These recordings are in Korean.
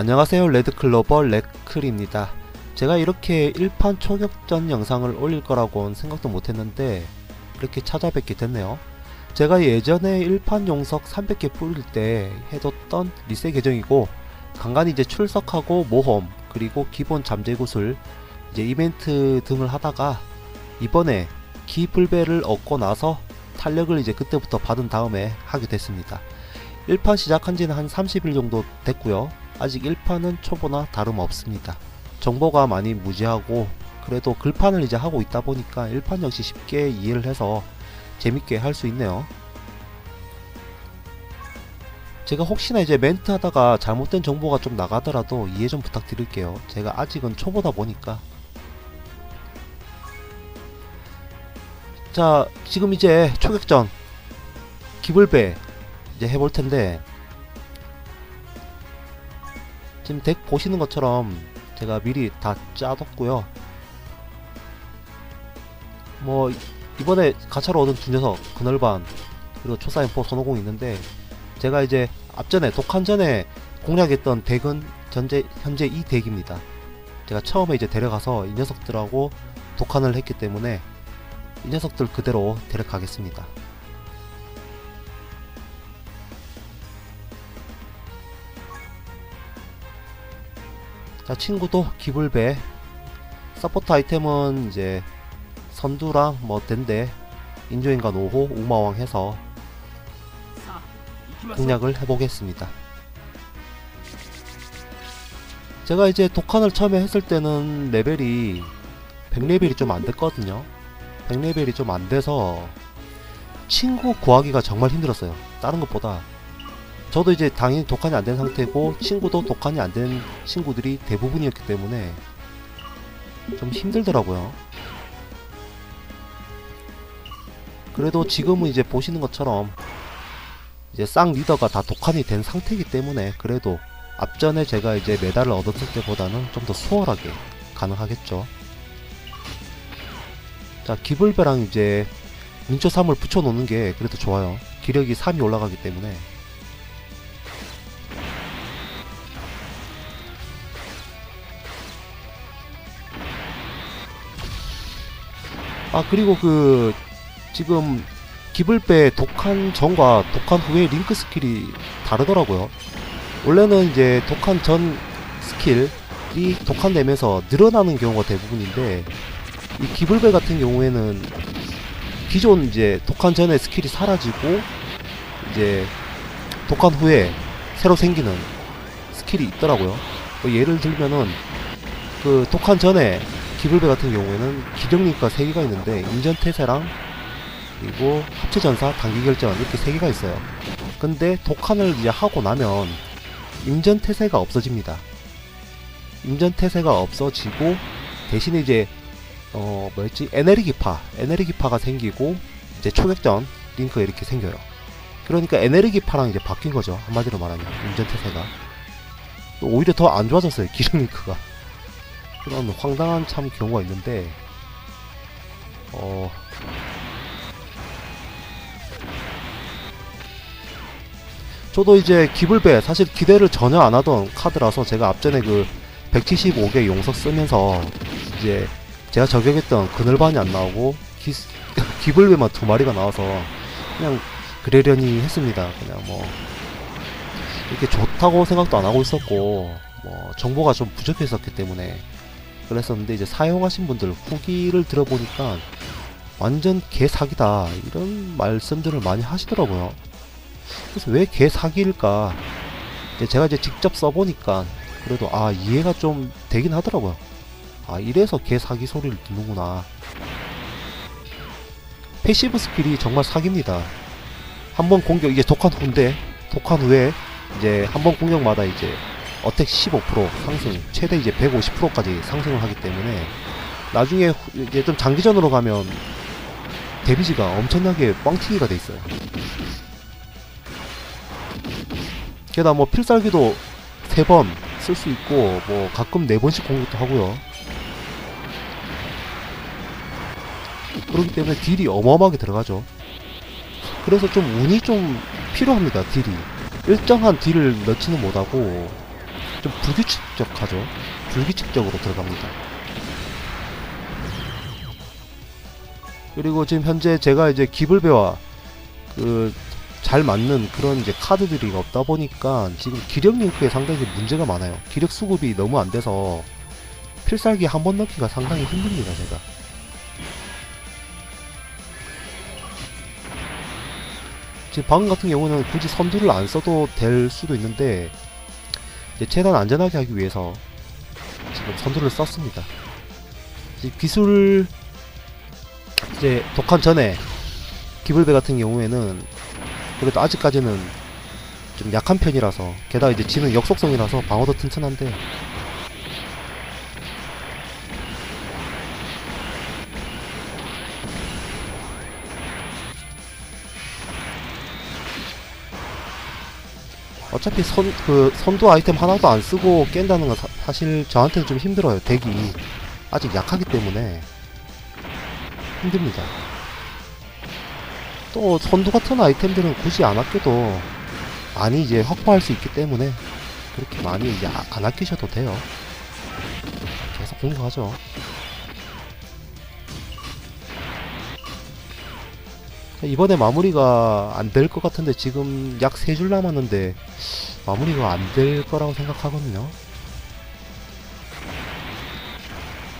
안녕하세요 레드클로버 레클입니다. 제가 이렇게 1판 초격전 영상을 올릴 거라고는 생각도 못했는데 이렇게 찾아뵙게 됐네요. 제가 예전에 1판 용석 300개 뿌릴 때 해뒀던 리세 계정이고 간간히 이제 출석하고 모험 그리고 기본 잠재구슬 이제 이벤트 등을 하다가 이번에 기불배를 얻고 나서 탄력을 이제 그때부터 받은 다음에 하게 됐습니다. 1판 시작한 지는 한 30일 정도 됐고요 아직 1판은 초보나 다름없습니다. 정보가 많이 무지하고 그래도 글판을 이제 하고 있다 보니까 1판 역시 쉽게 이해를 해서 재밌게 할 수 있네요. 제가 혹시나 이제 멘트 하다가 잘못된 정보가 좀 나가더라도 이해 좀 부탁드릴게요. 제가 아직은 초보다 보니까. 자, 지금 이제 초격전 기불배 이제 해볼 텐데 지금 덱 보시는 것처럼 제가 미리 다 짜뒀고요. 뭐 이번에 가차로 얻은 두 녀석 그늘반 그리고 초사인포 손오공 있는데 제가 이제 앞전에 독한 전에 공략했던 덱은 전제, 현재 이 덱입니다. 제가 처음에 이제 데려가서 이 녀석들하고 독한을 했기 때문에 이 녀석들 그대로 데려가겠습니다 자 친구도 기불배 서포트 아이템은 이제 선두랑 뭐 덴데 인조인간 5호 우마왕 해서 공략을 해보겠습니다. 제가 이제 독한을 처음에 했을 때는 레벨이 100레벨이 좀 안됐거든요. 100레벨이 좀 안돼서 친구 구하기가 정말 힘들었어요. 다른 것보다 저도 이제 당연히 독한이 안 된 상태고 친구도 독한이 안 된 친구들이 대부분이었기 때문에 좀 힘들더라고요. 그래도 지금은 이제 보시는 것처럼 이제 쌍 리더가 다 독한이 된 상태이기 때문에 그래도 앞전에 제가 이제 메달을 얻었을 때보다는 좀 더 수월하게 가능하겠죠. 자, 기불배랑 이제 민초 3을 붙여놓는 게 그래도 좋아요. 기력이 3이 올라가기 때문에 아 그리고 그 지금 기블배 독한 전과 독한 후의 링크 스킬이 다르더라고요. 원래는 이제 독한 전 스킬이 독한 되면서 늘어나는 경우가 대부분인데 이 기블배 같은 경우에는 기존 이제 독한 전의 스킬이 사라지고 이제 독한 후에 새로 생기는 스킬이 있더라고요. 뭐 예를 들면은 그 독한 전에 기블배 같은 경우에는 기정링크가 3개가 있는데 인전태세랑 그리고 합체전사 단기결전 이렇게 3개가 있어요. 근데 독한을 이제 하고 나면 임전태세가 없어집니다. 임전태세가 없어지고 대신에 이제 어 뭐였지? 에네르기파 에네르기파가 생기고 이제 초격전 링크가 이렇게 생겨요. 그러니까 에네르기파랑 이제 바뀐 거죠. 한마디로 말하면 임전태세가. 오히려 더 안 좋아졌어요 기름 링크가 그런 황당한 참 경우가 있는데 어 저도 이제 기불배 사실 기대를 전혀 안 하던 카드라서 제가 앞전에 그 175개 용석 쓰면서 이제 제가 저격했던 그늘반이 안 나오고 기, 기불배만 두 마리가 나와서 그냥 그러려니 했습니다. 그냥 뭐 이렇게 좋다고 생각도 안 하고 있었고 뭐 정보가 좀 부족했었기 때문에 그랬었는데 이제 사용하신 분들 후기를 들어보니까 완전 개사기다 이런 말씀들을 많이 하시더라고요. 그래서 왜 개사기일까? 제가 이제 직접 써보니까 그래도 아 이해가 좀 되긴 하더라고요. 아 이래서 개사기 소리를 듣는구나. 패시브 스킬이 정말 사기입니다. 한 번 공격 이게 독한 후인데 독한 후에 이제 한 번 공격마다 이제 어택 15% 상승, 최대 이제 150%까지 상승을 하기 때문에 나중에 이제 좀 장기전으로 가면 데미지가 엄청나게 뻥튀기가 돼 있어요. 게다가 뭐 필살기도 3번 쓸 수 있고 뭐 가끔 4번씩 공격도 하고요. 그렇기 때문에 딜이 어마어마하게 들어가죠. 그래서 좀 운이 좀 필요합니다, 딜이. 일정한 딜을 넣지는 못하고 좀 불규칙적하죠. 불규칙적으로 들어갑니다. 그리고 지금 현재 제가 이제 기블배와 그 잘 맞는 그런 이제 카드들이 없다 보니까 지금 기력 링크에 상당히 문제가 많아요. 기력 수급이 너무 안 돼서 필살기 한 번 넣기가 상당히 힘듭니다, 제가. 지금 방금 같은 경우는 굳이 선두를 안 써도 될 수도 있는데 최대한 안전하게 하기 위해서 지금 선두를 썼습니다. 이제 기술 이제 독한 전에 기블배 같은 경우에는 그래도 아직까지는 좀 약한 편이라서 게다가 이제 지는 역속성이라서 방어도 튼튼한데 어차피 선, 그, 선두 아이템 하나도 안 쓰고 깬다는 건 사, 사실 저한테는 좀 힘들어요. 덱이 아직 약하기 때문에 힘듭니다. 또 선두 같은 아이템들은 굳이 안 아껴도 많이 이제 확보할 수 있기 때문에 그렇게 많이 이제 아- 안 아끼셔도 돼요. 계속 공격하죠. 이번에 마무리가 안 될 것 같은데 지금 약 3줄 남았는데 마무리가 안 될 거라고 생각하거든요.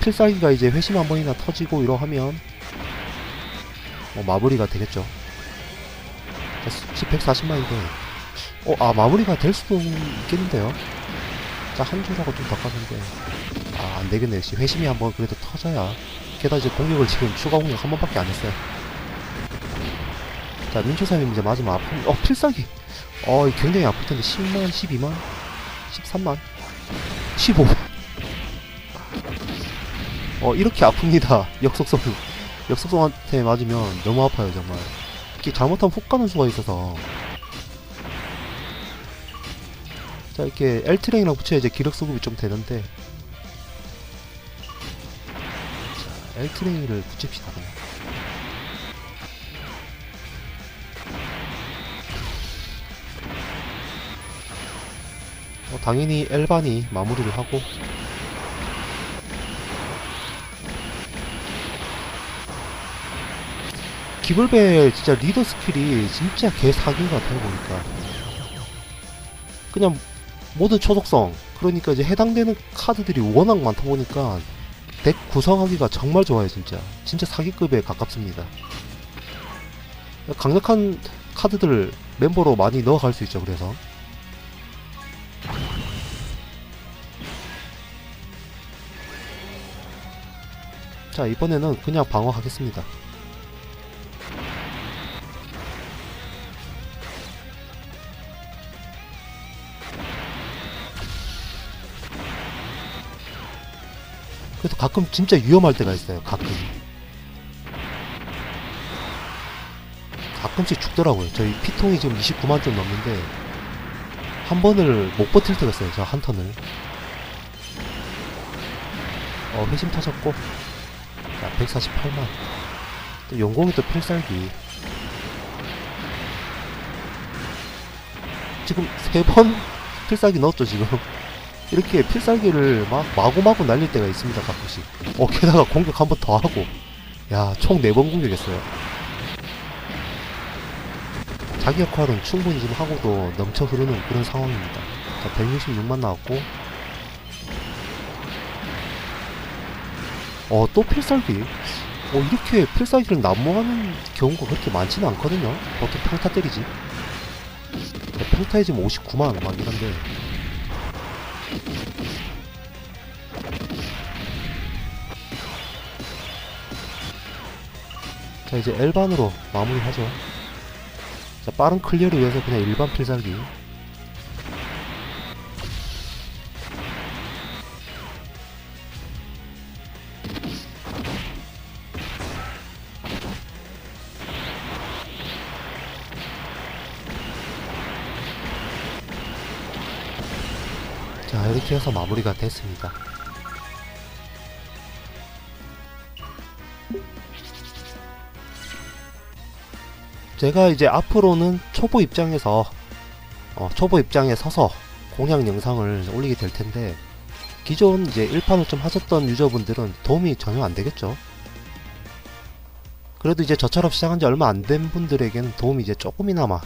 필살기가 이제 회심 한 번이나 터지고 이러하면 뭐 마무리가 되겠죠. 자, 수치 140만인데 어, 아 마무리가 될 수도 있겠는데요. 자, 한 줄하고 좀더 가는데 아, 안 되겠네. 역시 회심이 한번 그래도 터져야 게다가 이제 공격을 지금 추가 공격 한 번밖에 안 했어요. 자, 민초사님 이제 맞으면 아픈, 어, 필살기. 어, 굉장히 아플 텐데, 10만, 12만, 13만, 15만. 어, 이렇게 아픕니다. 역속성, 역속성한테 맞으면 너무 아파요, 정말. 이렇게 잘못하면 훅 가는 수가 있어서. 자, 이렇게 L트랭이랑 붙여야 이제 기력 수급이 좀 되는데. 자, L트랭이를 붙입시다, 그냥. 어, 당연히 엘반이 마무리를 하고. 기블베 진짜 리더 스킬이 진짜 개사기 같아요 보니까. 그냥 모든 초속성. 그러니까 이제 해당되는 카드들이 워낙 많다 보니까 덱 구성하기가 정말 좋아요 진짜. 진짜 사기급에 가깝습니다. 강력한 카드들 멤버로 많이 넣어갈 수 있죠 그래서 자 이번에는 그냥 방어하겠습니다. 그래도 가끔 진짜 위험할 때가 있어요 가끔. 가끔씩 죽더라고요. 저희 피통이 지금 29만 점 넘는데 한 번을 못 버틸 때가 있어요 저 한 턴을. 어 회심 터졌고 자 148만. 또 용공이 또 필살기. 지금 세 번 필살기 넣었죠 지금. 이렇게 필살기를 막 마구마구 날릴 때가 있습니다 가끔씩. 어 게다가 공격 한 번 더 하고. 야 총 네 번 공격했어요. 자기 역할은 충분히 지금 하고도 넘쳐 흐르는 그런 상황입니다. 자 166만 나왔고 어 또 필살기. 어 이렇게 필살기를 난무하는 경우가 그렇게 많지는 않거든요. 보통 평타 때리지? 네, 평타에 지금 59만 막 이런데. 자 이제 L반으로 마무리하죠. 자 빠른 클리어를 위해서 그냥 일반 필살기 자 이렇게 해서 마무리가 됐습니다 제가 이제 앞으로는 초보 입장에서 어, 초보 입장에 서서 공략 영상을 올리게 될 텐데 기존 이제 1판 5점 하셨던 유저분들은 도움이 전혀 안 되겠죠. 그래도 이제 저처럼 시작한 지 얼마 안 된 분들에게는 도움이 이제 조금이나마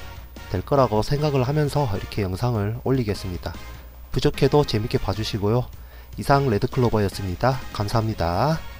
될 거라고 생각을 하면서 이렇게 영상을 올리겠습니다. 부족해도 재밌게 봐주시고요. 이상 레드클로버였습니다. 감사합니다.